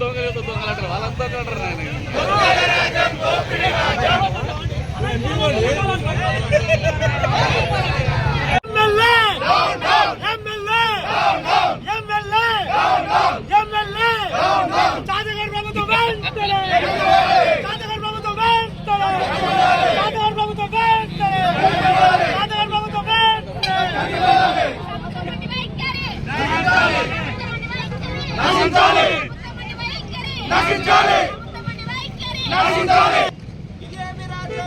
దొంగలతో దొంగలు అంటారు వాళ్ళంతా అంటారు నేను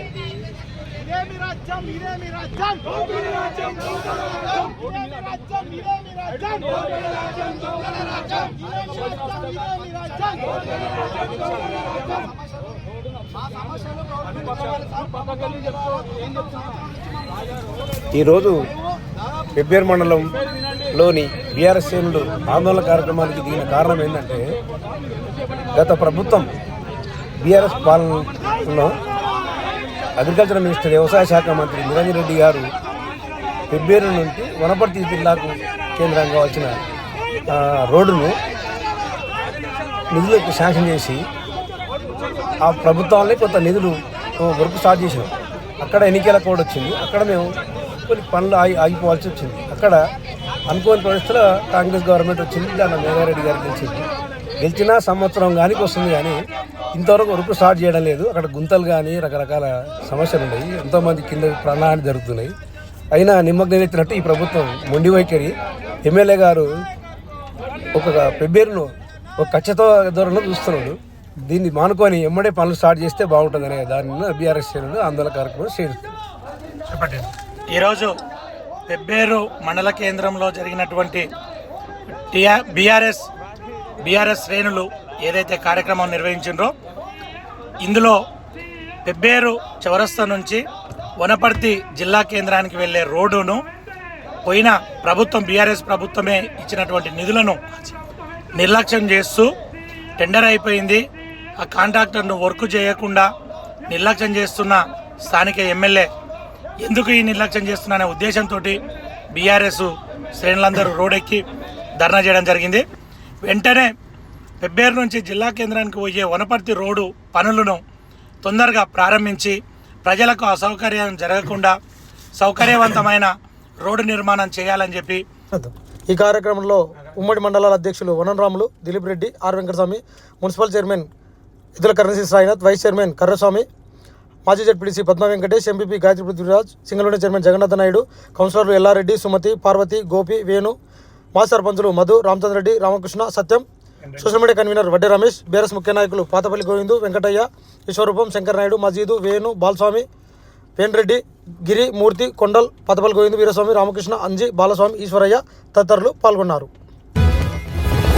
ఇదేమి రాజ్యం ఇదేమి రాజ్యం దొంగల రాజ్యం ఇదేమి రాజ్యం ఇదేమి రాజ్యం దొంగల రాజ్యం. దొంగల రాజ్యం ఇదేమి రాజ్యం ఇదేమి రాజ్యం. దొంగల రాజ్యం దొంగల రాజ్యం మా సమస్యలు ఈరోజు పెబ్బేరు లోని బీఆర్ఎస్ శ్రేణులు ఆందోళన కార్యక్రమానికి దిగిన కారణం ఏంటంటే గత ప్రభుత్వం బీఆర్ఎస్ పాలనలో అగ్రికల్చర్ మినిస్టర్ వ్యవసాయ శాఖ మంత్రి నిరంజన్ రెడ్డి గారు ఫిబ్రవరి నుండి వనపర్తి జిల్లాకు కేంద్రంగా వచ్చిన రోడ్డును నిధులకు శాంక్షన్ చేసి ఆ ప్రభుత్వాలనే కొంత నిధులు వర్క్ స్టార్ట్ చేసినాం అక్కడ ఎన్నికల కోడ్ వచ్చింది. అక్కడ మేము కొన్ని పనులు ఆగి ఆగిపోవాల్సి వచ్చింది. అక్కడ అనుకోని పరిస్థితుల్లో కాంగ్రెస్ గవర్నమెంట్ వచ్చింది దాని మేఘారెడ్డి గారు గెలిచింది. గెలిచినా సంవత్సరం కానీ వస్తుంది కానీ ఇంతవరకు వర్క్ స్టార్ట్ చేయడం లేదు. అక్కడ గుంతలు కానీ రకరకాల సమస్యలు ఉన్నాయి. ఎంతోమంది కింద ప్రాణహాని జరుగుతున్నాయి. అయినా నిమ్మగ్నం ఎత్తినట్టు ఈ ప్రభుత్వం మొండి వైఖరి. ఎమ్మెల్యే గారు ఒక పెబ్బేరును ఒక కచ్చతో ధోరణిలో చూస్తున్నాడు. దీన్ని మానుకొని ఎమ్మడే పనులు స్టార్ట్ చేస్తే బాగుంటుందనే దాని బీఆర్ఎస్ శ్రేణులు ఆందోళన కార్యక్రమం చేరుస్తుంది ఈరోజు పెబ్బేరు మండల కేంద్రంలో జరిగినటువంటి టిఆర్ బీఆర్ఎస్ బీఆర్ఎస్ శ్రేణులు ఏదైతే కార్యక్రమం నిర్వహించిండ్రో ఇందులో పెబ్బేరు చౌరస్తా నుంచి వనపర్తి జిల్లా కేంద్రానికి వెళ్ళే రోడ్డును పోయిన ప్రభుత్వం బీఆర్ఎస్ ప్రభుత్వమే ఇచ్చినటువంటి నిధులను నిర్లక్ష్యం చేస్తూ టెండర్ అయిపోయింది. ఆ కాంట్రాక్టర్ను వర్క్ చేయకుండా నిర్లక్ష్యం చేస్తున్న స్థానిక ఎమ్మెల్యే ఎందుకు ఈ నిర్లక్ష్యం చేస్తున్నానే ఉద్దేశంతో బీఆర్ఎస్ శ్రేణులందరూ రోడెక్కి ధర్నా చేయడం జరిగింది. వెంటనే పెబ్బేరు నుంచి జిల్లా కేంద్రానికి పోయే వనపర్తి రోడ్డు పనులను తొందరగా ప్రారంభించి ప్రజలకు అసౌకర్యం జరగకుండా సౌకర్యవంతమైన రోడ్డు నిర్మాణం చేయాలని చెప్పి ఈ కార్యక్రమంలో ఉమ్మడి మండలాల అధ్యక్షులు Vanaramulu Dilip Reddy R Venkataswamy municipal chairman Idula కరణశీ Sainath vice chairman Karraswamy మాజీ ZPTC Padma Venkatesh MPP Gayatri Prithviraj Singaluru chairman Jagannatha Naidu కౌన్సిలర్లు ఎల్లారెడ్డి సుమతి పార్వతి గోపి వేణు మాజీ సర్పంచులు Madhu Ramachandrareddy Ramakrishna Satyam social media convener Vadde Ramesh BRS ముఖ్య నాయకులు పాతపల్లి గోవిందు వెంకటయ్య విశ్వరూపం శంకర్ నాయుడు మజీదు వేణు బాలస్వామి వేణరెడ్డి గిరి మూర్తి కొండల్ పాతపల్లి గోవిందు వీరస్వామి రామకృష్ణ అంజి బాలస్వామి ఈశ్వరయ్య తదితరులు పాల్గొన్నారు.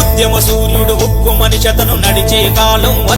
ఉద్యమ సూర్యుడు ఉక్కు మనిషతను నడిచే కాలం